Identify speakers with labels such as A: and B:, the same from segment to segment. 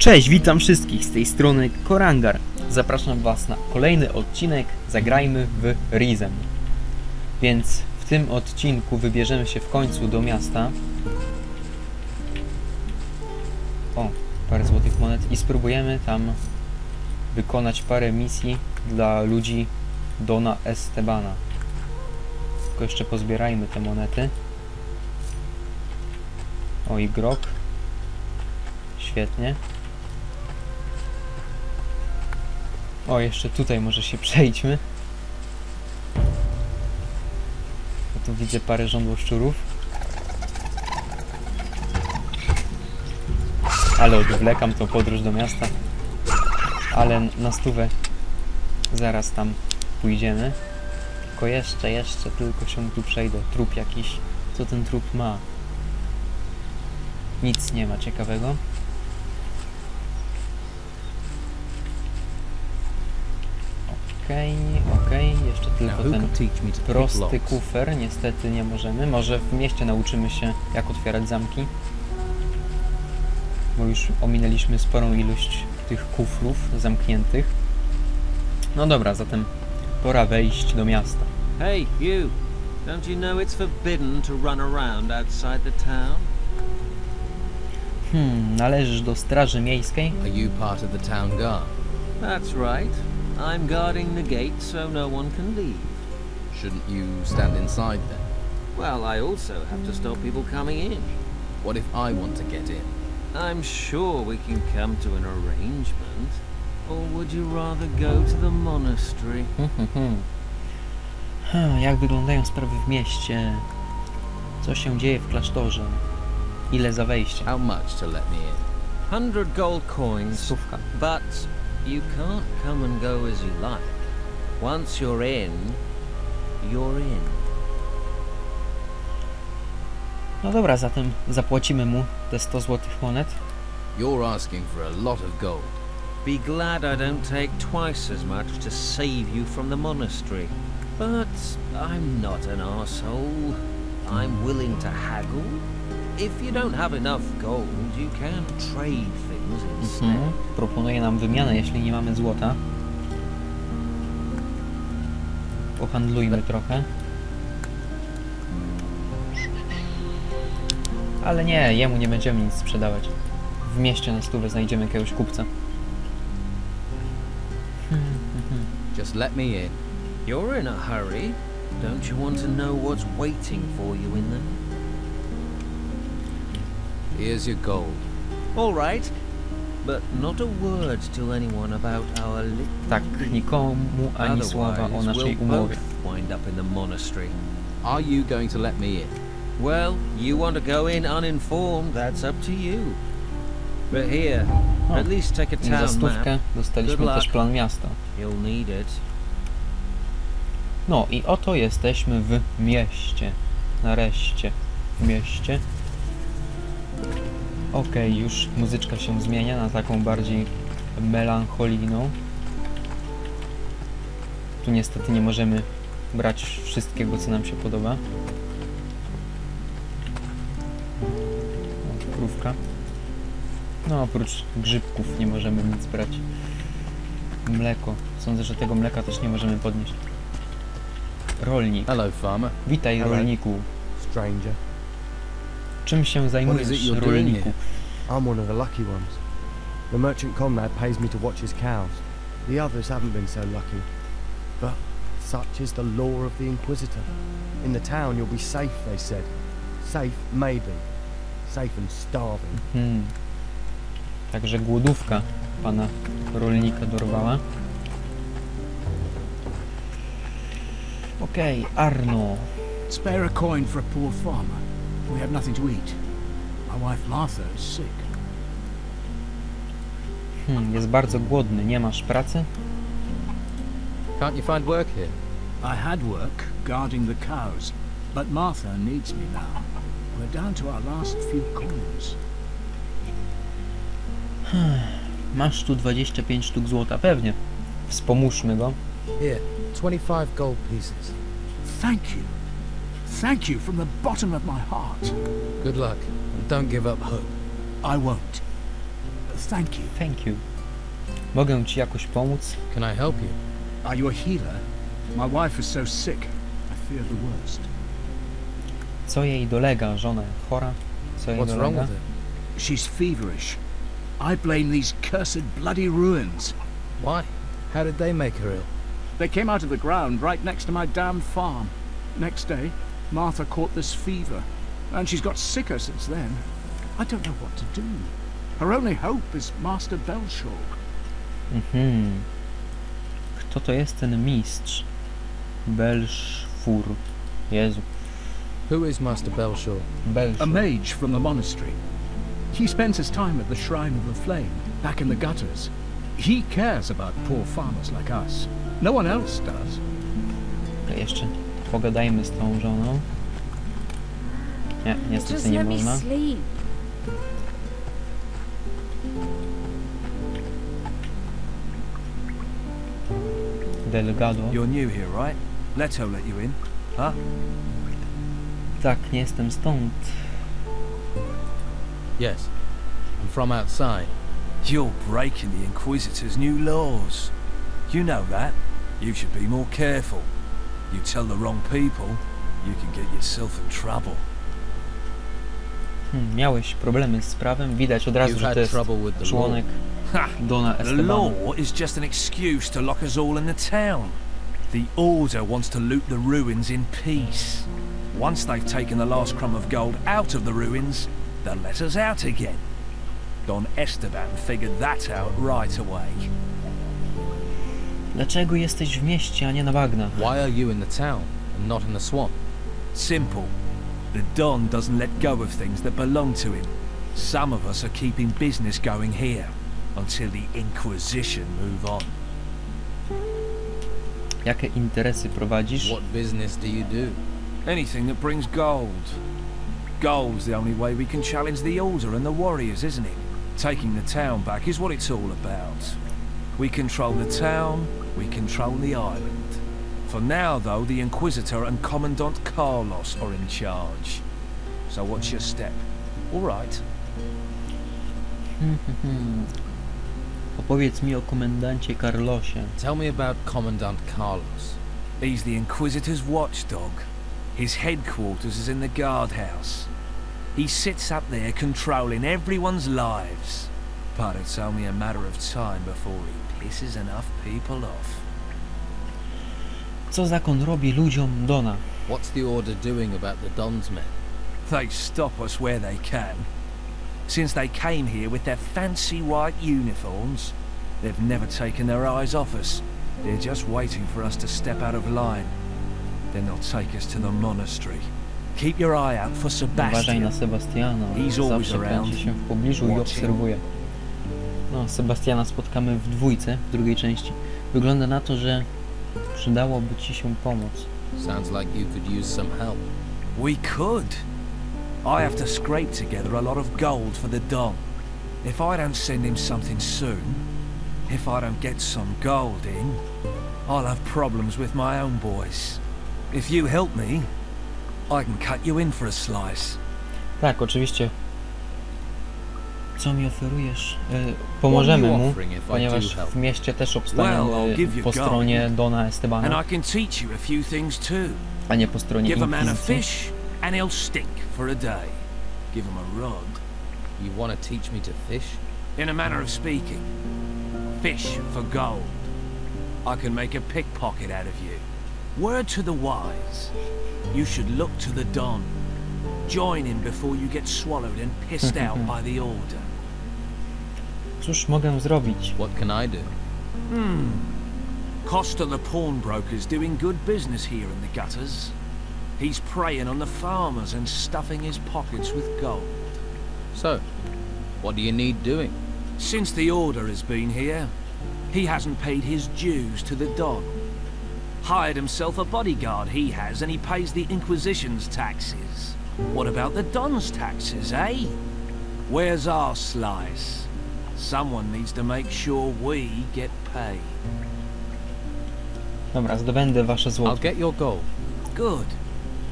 A: Cześć, witam wszystkich z tej strony Korangar. Zapraszam Was na kolejny odcinek Zagrajmy w Risen. Więc w tym odcinku wybierzemy się w końcu do miasta. O, parę złotych monet i spróbujemy tam wykonać parę misji dla ludzi Dona Estebana. Tylko jeszcze pozbierajmy te monety. O, i grog. Świetnie. O, jeszcze tutaj może się przejdźmy. Bo tu widzę parę żądłoszczurów. Ale odwlekam tą podróż do miasta. Ale na stówę zaraz tam pójdziemy. Tylko jeszcze, jeszcze tylko się tu przejdę. Trup jakiś. Co ten trup ma? Nic nie ma ciekawego. Okej, okej, jeszcze
B: Now,
A: tylko ten prosty kufer. Niestety nie możemy. Może w mieście nauczymy się, jak otwierać zamki. Bo już ominęliśmy sporą ilość tych kufrów zamkniętych. No dobra, zatem pora wejść do miasta.
C: Hey, you! Don't you know it's forbidden to run around outside the town?
A: Hmm, należysz do straży miejskiej?
B: Are you part of the town guard?
C: That's right. I'm guarding the gate so no one can leave.
B: Shouldn't you stand inside then?
C: Well, I also have to stop people coming in.
B: What if I want to get in?
C: I'm sure we can come to an arrangement. Or would you rather go to the monastery?
A: Hmm, Jak wyglądają sprawy w mieście? Co się dzieje w klasztorze? Ile za wejście?
B: How much to let me in?
C: Hundred gold coins,
A: Stówka.
C: but you can't come and go as you like. Once you're in, you're in.
A: No dobra, zatem zapłacimy mu te 100 złotych monet.
B: You're asking for a lot of gold.
C: Be glad I don't take twice as much to save you from the monastery. But I'm not an asshole. I'm willing to haggle. If you don't have enough gold, you can trade instead.
A: Mhm. Proponuje nam wymianę, jeśli nie mamy złota. Pohandlujmy trochę. Ale nie, jemu nie będziemy nic sprzedawać. W mieście na stówę znajdziemy jakiegoś kupca.
B: Just let me in.
C: You're in a hurry. Don't you want to know what's waiting for you in there?
B: Here's your gold.
C: All right.
A: Tak, nikomu ani słowa o naszej umowie.
C: wind up in the monastery.
B: Are you going to let me in?
C: Well, you want to go in uninformed, that's up to you. But here,
A: O,
C: at least take a town map.
A: dostaliśmy też plan miasta.
C: You'll need it.
A: No i oto jesteśmy w mieście. Nareszcie w mieście. Okej, już muzyczka się zmienia na taką bardziej melancholijną. Tu niestety nie możemy brać wszystkiego, co nam się podoba. O, krówka. No, oprócz grzybków nie możemy nic brać. Mleko. Sądzę, że tego mleka też nie możemy podnieść. Rolnik.
B: Hello, farmer.
A: Witaj,
D: Hello.
A: rolniku.
D: stranger.
A: Czym się zajmujesz,
B: you're doing
A: rolniku?
B: here?
D: I'm one of the lucky ones. The merchant comrade pays me to watch his cows. The others haven't been so lucky. But such is the law of the Inquisitor. In the town you'll be safe, they said. Safe, maybe. Safe and starving.
A: Hmm. Także głodówka pana rolnika dorwała. Okej, Arno.
E: Spare a coin for a poor farmer. We have nothing to eat. My wife Martha is sick.
A: Hmm, jest bardzo głodny. Nie masz pracy?
B: Can't you find work here?
E: I had work guarding the cows, but Martha needs me now. We're down to our last few coins.
A: Masz tu 25 sztuk złota. Pewnie. Wspomóżmy go.
F: Here, 25 gold pieces.
E: Thank you. Thank you from the bottom of my heart.
F: Good luck, and don't give up hope.
E: I won't. Thank you.
A: Thank you. Mogę ci jakoś pomóc?
B: Can I help you?
E: Are you a healer? My wife is so sick. I fear the worst.
A: Co jej dolega? Żona chora? Co jej
B: What's wrong with her?
E: She's feverish. I blame these cursed bloody ruins.
B: Why? How did they make her ill?
E: They came out of the ground right next to my damn farm. Next day, Martha caught this fever, and she's got sicker since then. I don't know what to do. Her only hope is Master Belshaw.
A: Mhm. Kto to jest ten mistrz? Belszfur. Jezu.
B: Who is Master Belshaw?
E: A mage from the monastery. He spends his time at the Shrine of the Flame, back in the gutters. He cares about poor farmers like us. No one else does.
A: To jeszcze pogadajmy z tą żoną. Nie,
G: Just
A: niestety nie
G: let me
A: można.
G: sleep.
A: Delgado.
H: You're new here, right? Leto let you in, huh?
A: Tak, nie jestem stąd.
B: Yes. I'm from outside.
H: You're breaking the Inquisitor's new laws. You know that. You should be more careful. You tell the wrong people, you can get yourself in trouble.
A: Hmm, miałeś problemy z prawem? Widać od razu,
B: You've
A: że to
B: had
A: jest
B: trouble with the law.
A: członek
H: Ha!
A: Dona
H: The law is just an excuse to lock us all in the town. The Order wants to loot the ruins in peace. Once they've taken the last crumb of gold out of the ruins, they'll let us out again. Don Esteban figured that out right away.
A: Dlaczego jesteś w mieście, a nie na bagnach?
B: Why are you in the town and not in the swamp?
H: Simple. The Don doesn't let go of things that belong to him. Some of us are keeping business going here until the Inquisition move on.
A: Jakie interesy prowadzisz?
B: What business do you do?
H: Anything that brings gold. Gold's the only way we can challenge the Order and the warriors, isn't it? Taking the town back is what it's all about. We control the town, we control the island. For now, though, the Inquisitor and Commandant Carlos are in charge. So what's your step? All right.
A: Opowiedz mi o komendancie Carlosie.
B: Tell me about Commandant Carlos.
H: He's the Inquisitor's watchdog. His headquarters is in the guardhouse. He sits up there controlling everyone's lives. But it's only a matter of time before he pisses enough people off.
A: Co zakon robi ludziom Dona?
B: What's the order doing about the Don's men?
H: They stop us where they can. Since they came here with their fancy white uniforms, they've never taken their eyes off us. They're just waiting for us to step out of line. Then they'll take us to the monastery. Keep your eye out for
A: Uważaj na
H: Sebastian.
A: Sebastiana.
H: He's always around.
A: kręci się w pobliżu i obserwuje. No, Sebastiana spotkamy w dwójce, w drugiej części. Wygląda na to, że przydałoby ci się pomóc.
B: Sounds like you could use some help.
H: We could. I have to scrape together a lot of gold for the Don. If I don't send him something soon, if I don't get some gold in, I'll have problems with my own boys. If you help me, I can cut you in for a slice.
A: Tak, oczywiście. Co mi oferujesz?
B: What are
A: pomożemy mu,
B: offering if I
A: ponieważ w mieście też obstawiamy
H: Well, I'll give you
A: po stronie Dona
H: And
A: Estebana,
H: I can teach you a few things too.
A: nie po stronie
H: Give a man a
A: Inkwizycji.
H: fish, and he'll stick for a day. Give him a rod.
B: You want to teach me to fish?
H: In a manner of speaking, fish for gold. I can make a pickpocket out of you. Word to the wise. You should look to the Don. Join him before you get swallowed and pissed out by the Order.
A: Cóż mogę zrobić?
B: What can I do?
H: Hmm. Costa the pawnbroker's doing good business here in the gutters. He's preying on the farmers and stuffing his pockets with gold.
B: So, what do you need doing?
H: Since the Order has been here, he hasn't paid his dues to the Don. Hired himself a bodyguard, he has, and he pays the Inquisition's taxes. What about the Don's taxes, eh? Where's our slice? Someone needs to make sure we get paid.
A: Dobra, zdobędę wasze
B: I'll
A: złoto.
B: get your gold.
H: Good.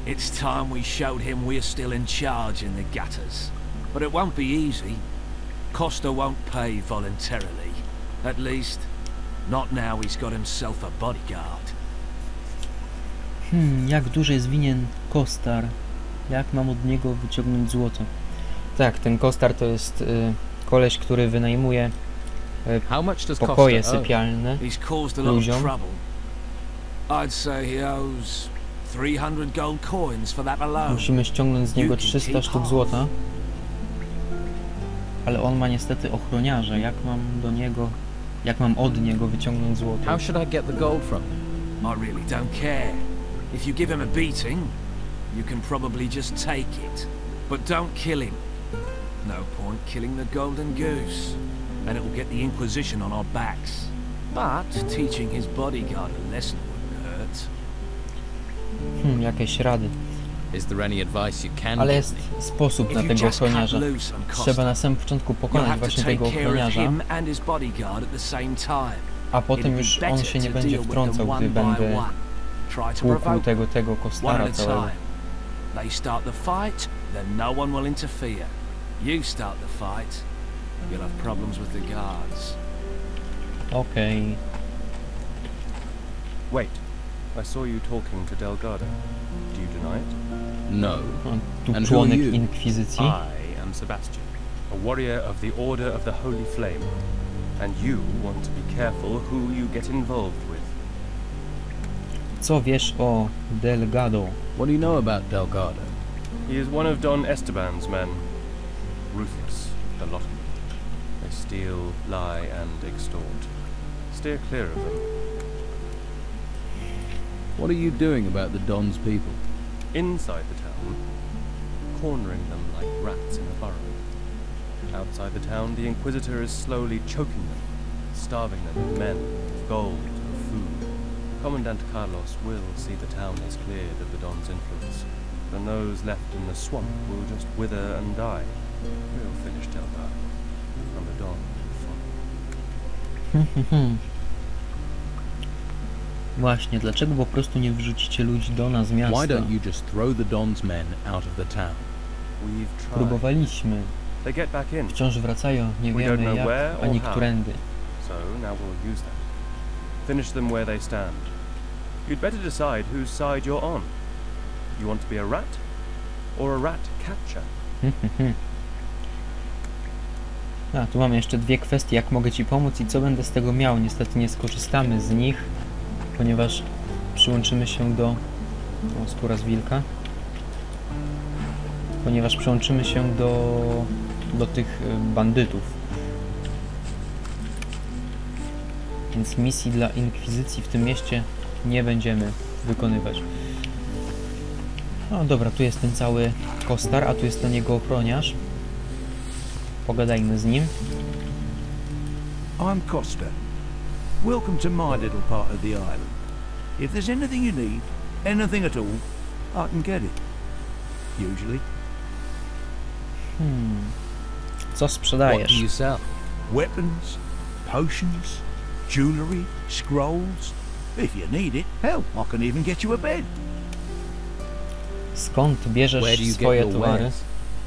H: It's time we showed him we're still in charge in the gutters. But it won't be easy. Costa won't pay voluntarily. At least, not now he's got himself a bodyguard.
A: Hmm, jak duży jest winien Kostar? Jak mam od niego wyciągnąć złoto? Tak, ten Kostar to jest y, koleś, który wynajmuje
B: does
A: pokoje
B: owe?
A: sypialne. Ludziom?
H: trouble. I'd say he owes 300 gold coins for that alone.
A: Musimy ściągnąć z niego
H: You can
A: 300
H: keep
A: sztuk złota. Ale on ma niestety ochroniarza. Jak mam do niego, jak mam od niego wyciągnąć złoto?
B: How should I get the gold from him?
H: I really don't care. If you give him a beating, you can probably just take it. But don't kill him. No point killing the golden goose. And it will get the Inquisition on our backs. But teaching his bodyguard a lesson wouldn't hurt.
A: Hmm, jakieś rady.
B: Is there any advice you can
A: Ale jest sposób na tego ochroniarza. Trzeba na samym początku pokonać właśnie tego ochroniarza, a potem już on się nie będzie wtrącał, gdy będę tłukł tego, tego Kostara całego.
H: time. They start the fight, then no one will interfere. You start the fight, you'll have problems with the guards.
A: Okay.
G: Wait. I saw you talking to Delgado. Do you deny it?
B: No. And who are you?
G: I am Sebastian, a warrior of the Order of the Holy Flame. And you want to be careful who you get involved with.
A: Co wiesz o Delgado?
B: What do you know about Delgado?
G: He is one of Don Esteban's men. Ruthless, the lot of them. They steal, lie, and extort. Steer clear of them.
B: What are you doing about the Don's people?
G: Inside the town, cornering them like rats in a burrow. Outside the town, the Inquisitor is slowly choking them, starving them of men, of gold, of food. Commandant Carlos will see the town is cleared of the Don's influence, and those left in the swamp will just wither and die. We'll finish Delgado, and the Don will follow.
A: Właśnie, dlaczego po prostu nie wrzucicie ludzi do nas z miasta?
B: Why don't you just throw the Don's men out of the town?
G: We've tried.
A: Próbowaliśmy.
G: They get back in,
A: Wciąż wracają, nie
G: We don't
A: wiemy
G: know
A: jak,
G: where or
A: ani
G: how.
A: którędy.
G: so now we'll use that. Finish them where they stand. You'd better decide whose side you're on. You want to be a rat, or a rat catcher?
A: A, tu mamy jeszcze dwie kwestie, jak mogę Ci pomóc i co będę z tego miał. Niestety nie skorzystamy z nich, ponieważ przyłączymy się do... O, skóra z wilka. Ponieważ przyłączymy się do... do tych y, bandytów. Więc misji dla Inkwizycji w tym mieście nie będziemy wykonywać. No dobra, tu jest ten cały kostar, a tu jest ten jego ochroniarz. Pogadajmy z nim.
I: I'm Costa. Welcome to my little part of the island. If there's anything you need, anything at all, I can get it. Usually.
A: Hmm. Co
B: What do you sell?
I: Weapons, potions, jewellery, scrolls. If you need it, hell, I can even get you a bed.
A: Skąd bierzesz
B: Where do you get
A: swoje
B: your
A: towary?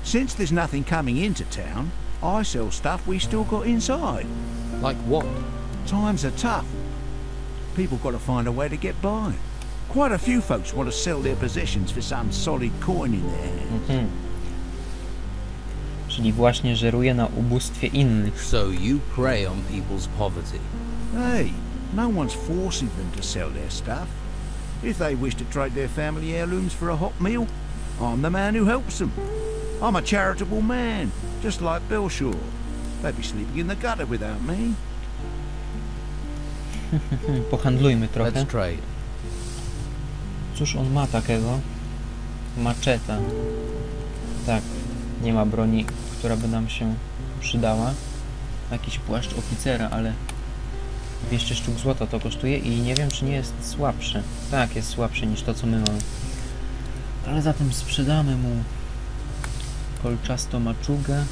I: Since there's nothing coming into town, I sell stuff we still got inside.
B: Like what?
I: Times are tough. People got to find a way to get by. Quite a few folks want to sell their possessions for some solid coin in their hands.
A: Mhm. Czyli właśnie żeruje na ubóstwie innych.
B: So you prey on people's poverty.
I: Hey, no one's forcing them to sell their stuff. If they wish to trade their family heirlooms for a hot meal, I'm the man who helps them. I'm a charitable man, just like Belshaw. They'd be sleeping in the gutter without me.
A: Pohandlujmy trochę.
B: Let's trade.
A: Cóż on ma takiego? Maczeta. Tak, nie ma broni, która by nam się przydała. Jakiś płaszcz oficera, ale 200 sztuk złota to kosztuje i nie wiem, czy nie jest słabszy. Tak, jest słabszy niż to, co my mamy. Ale zatem sprzedamy mu kolczasto maczugę,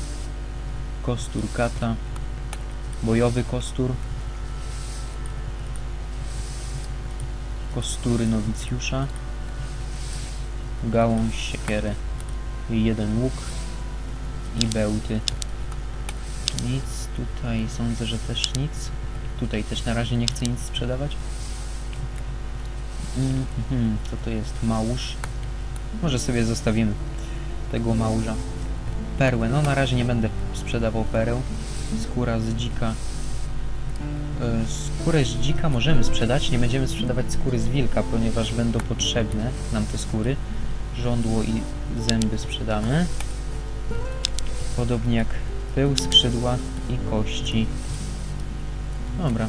A: kostur kata, bojowy kostur, kostury nowicjusza, gałąź, siekierę jeden łuk i bełty. Nic, tutaj sądzę, że też nic. Tutaj też na razie nie chcę nic sprzedawać. Mhm, co to jest? Małż. Może sobie zostawimy tego małża. Perłę, no na razie nie będę sprzedawał pereł. Skóra z dzika. E, Skórę z dzika możemy sprzedać, nie będziemy sprzedawać skóry z wilka, ponieważ będą potrzebne nam te skóry. Żądło i zęby sprzedamy. Podobnie jak pył, skrzydła i kości. Dobra.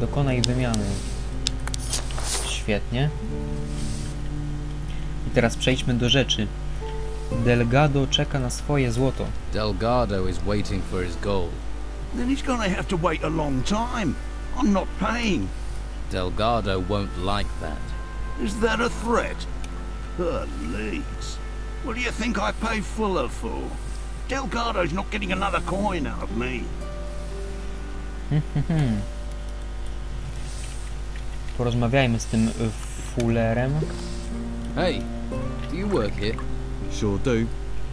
A: Dokonaj wymiany. Świetnie. I teraz przejdźmy do rzeczy. Delgado czeka na swoje złoto.
B: Delgado is waiting for his gold.
I: Then he's gonna have to wait a long time. I'm not paying.
B: Delgado won't like that.
I: Is that a threat? Her legs. What do you think I pay Fuller for? Delgado's not getting another coin out of me.
A: Porozmawiajmy z tym Fullerem.
B: Hey, do you work here?
J: Sure do.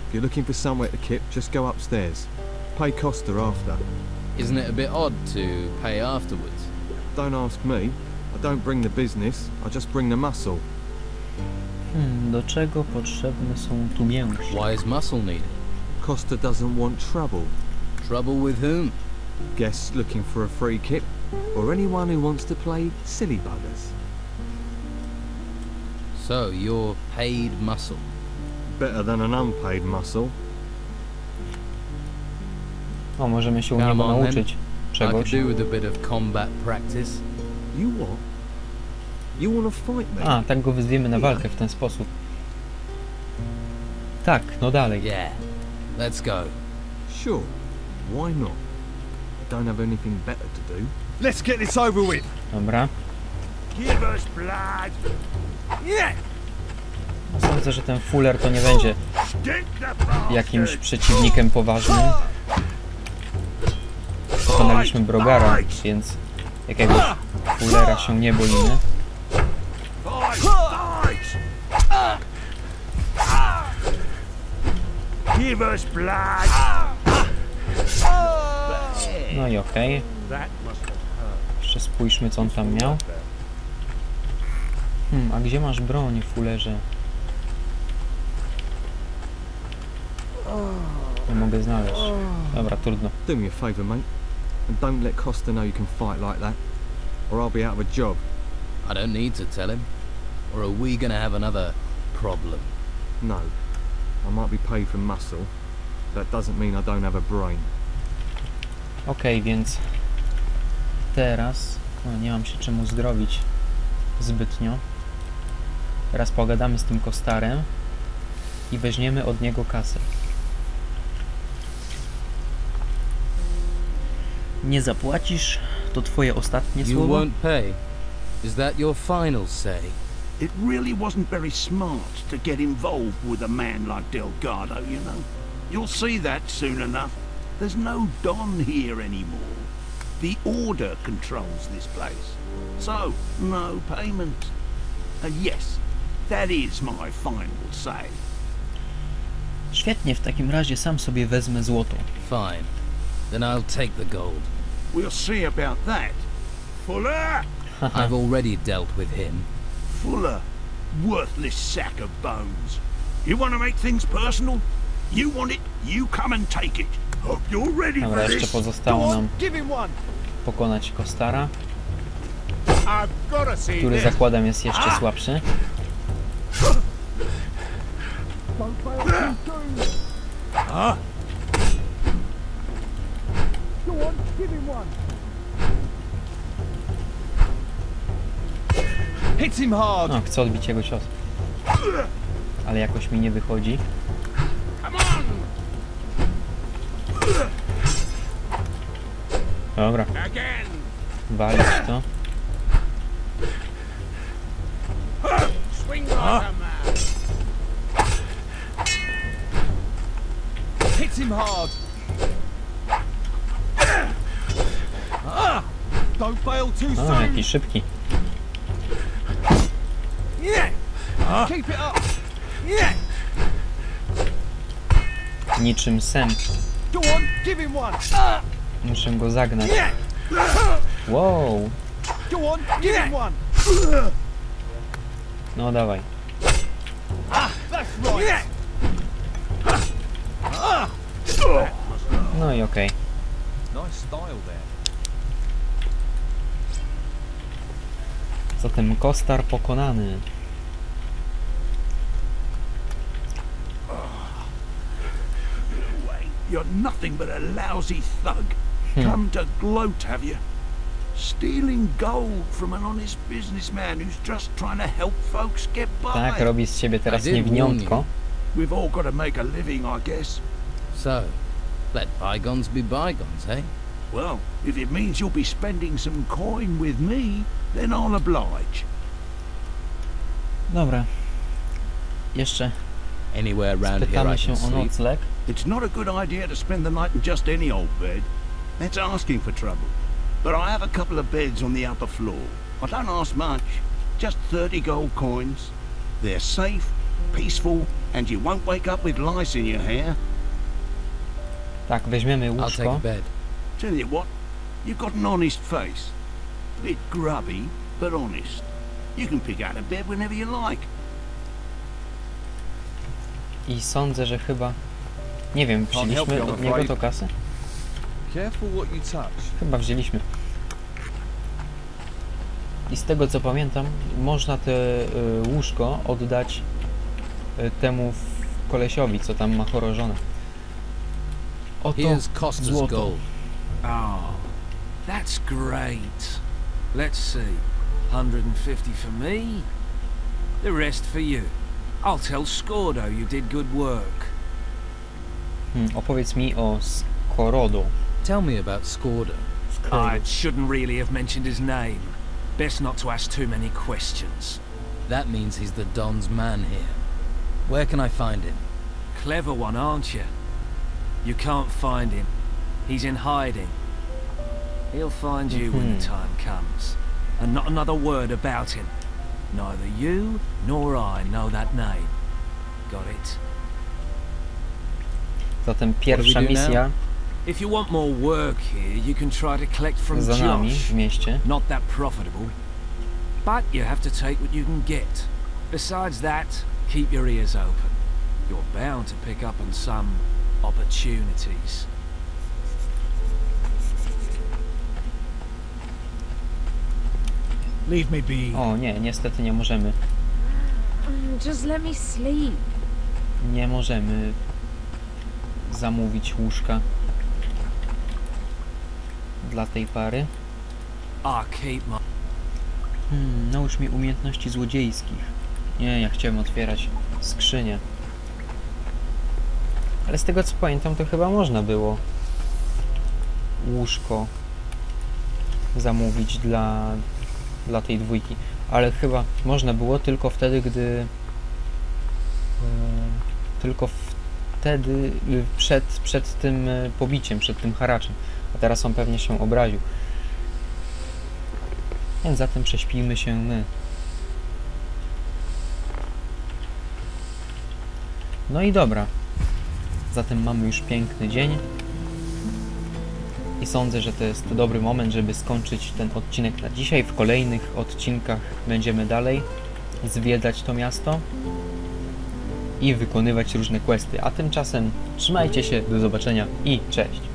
J: If you're looking for somewhere to kip, just go upstairs. Pay Costa after.
B: Isn't it a bit odd to pay afterwards?
J: Don't ask me. I don't bring the business, I just bring the muscle.
A: Hmm, do czego potrzebne są tu mięśnie?
B: Why is muscle needed?
J: Costa doesn't want trouble.
B: Trouble with whom?
J: Guests looking for a free kip, or anyone who wants to play silly buggers.
B: So, you're paid muscle.
J: Better than an unpaid muscle.
A: O, możemy się u
B: Come
A: niego
B: on, then.
A: nauczyć
B: I could
A: czegoś.
B: do with a bit of combat practice.
J: You what? You wanna fight me?
A: A, tak go wyzwiemy na walkę w ten sposób. Tak, no dalej.
B: Yeah, let's go.
J: Sure. Why not? I don't have anything better to do.
I: Let's get this over with.
A: Dobra.
I: Give us blood. Yeah.
A: Sądzę, że ten Fuller to nie będzie jakimś przeciwnikiem poważnym. Pokonaliśmy Brogara, więc jakiegoś Fullera się nie boimy. No i okej. Jeszcze spójrzmy, co on tam miał. Hmm, a gdzie masz broń, Fullerze? Nie mogę znaleźć. Dobra, trudno.
J: Do me a favour, mate, and don't let Costa know you can fight like that, or I'll be out of a job.
B: I don't need to tell him. Or are we gonna have another problem?
J: No. I might be paid for muscle. That doesn't mean I don't have a brain.
A: Okej, więc teraz no, nie mam się czym uzdrowić zbytnio. Teraz pogadamy z tym Kostarem i weźmiemy od niego kasę. Nie zapłacisz, to twoje ostatnie
B: You
A: słowo.
B: won't pay. Is that your final say?
I: It really wasn't very smart to get involved with a man like Delgado, you know. You'll see that soon enough. There's no Don here anymore. The Order controls this place. So, no payment. And yes, that is my final say.
A: Świetnie, w takim razie sam sobie wezmę złoto.
B: Fine. Then I'll take the gold.
I: We'll see about that. Fuller!
B: I've already dealt with him.
I: Fuller. Worthless sack of bones. You want to make things personal? You want it, you come and take it. Hope you're ready
A: Dobra,
I: for
A: jeszcze
I: this.
A: pozostało nam
I: give him one.
A: pokonać Kostara, który zakładam jest jeszcze słabszy.
H: Hit him hard.
A: No, chcę odbić jego cios. Ale jakoś mi nie wychodzi. Dobra, walić to.
I: Man.
H: Hit him hard.
A: O,
H: soon.
A: jaki szybki.
H: Yeah.
A: Niczym sen.
I: One.
A: Muszę go zagnać. Wow. No dawaj.
I: That's right.
A: No i okej.
G: Nice
A: Zatem Kostar pokonany.
I: You're nothing but a lousy thug.
A: Hmm.
I: Come to gloat, have you? Stealing gold from an honest businessman who's just trying to help folks get by.
A: Tak, robi z siebie teraz
B: I
A: niewiniątko.
I: We've all got to make a living, I guess.
B: So, let bygones be bygones, eh?
I: Well, if it means you'll be spending some coin with me, then I'll oblige.
A: Dobra. Jeszcze
B: Anywhere around here I
A: się
B: can
A: o
B: sleep.
A: nocleg.
I: It's not a good idea to spend the night in just any old bed. That's asking for trouble. But I have a couple of beds on the upper floor. I don't ask much, just 30 gold coins. They're safe, peaceful, and you won't wake up with lice in your hair.
A: Tak, weźmiemy
B: I'll take a bed.
I: Tell you what, you've got an honest face. Bit grubby, but honest. You can pick out a bed whenever you like.
A: I sądzę, że chyba... Nie wiem,
J: help
A: wzięliśmy od niego to kasę?
J: Careful what you touch.
A: Chyba wzięliśmy. I z tego co pamiętam, można te y, łóżko oddać y, temu kolesiowi, co tam ma chorożone. Oto
B: Here's Costa's
A: złoto.
B: gold.
H: Oh, that's great. Let's see. 150 for me. The rest for you. I'll tell Scordo you did good work.
A: Hmm, opowiedz mi o Skorodo.
B: Tell me about Scordo.
H: I shouldn't really have mentioned his name. Best not to ask too many questions.
B: That means he's the Don's man here. Where can I find him?
H: Clever one, aren't you? You can't find him. He's in hiding. He'll find you when the
A: Mhm.
H: time comes. And not another word about him. Neither you nor I know that name. Got it?
A: Zatem pierwsza misja
H: If you want more work here, you can try to collect from
A: za nami
H: Josh.
A: w mieście.
H: Not that profitable. But you have to take what you can get. Besides that, keep your ears open. You're bound to pick up on some opportunities.
E: Leave me be.
A: O nie, niestety nie możemy.
K: Just let me sleep.
A: Nie możemy zamówić łóżka dla tej pary.
H: My
A: Hmm, naucz mi umiejętności złodziejskich. Nie, ja chciałem otwierać skrzynię. Ale z tego co pamiętam, to chyba można było łóżko zamówić dla, dla tej dwójki. Ale chyba można było tylko wtedy, gdy... E, tylko wtedy, y, przed, przed tym e, pobiciem, przed tym haraczem. A teraz on pewnie się obraził. Więc zatem prześpijmy się my. No i dobra. Zatem mamy już piękny dzień. I sądzę, że to jest dobry moment, żeby skończyć ten odcinek na dzisiaj. W kolejnych odcinkach będziemy dalej zwiedzać to miasto i wykonywać różne questy. A tymczasem trzymajcie się, do zobaczenia i cześć!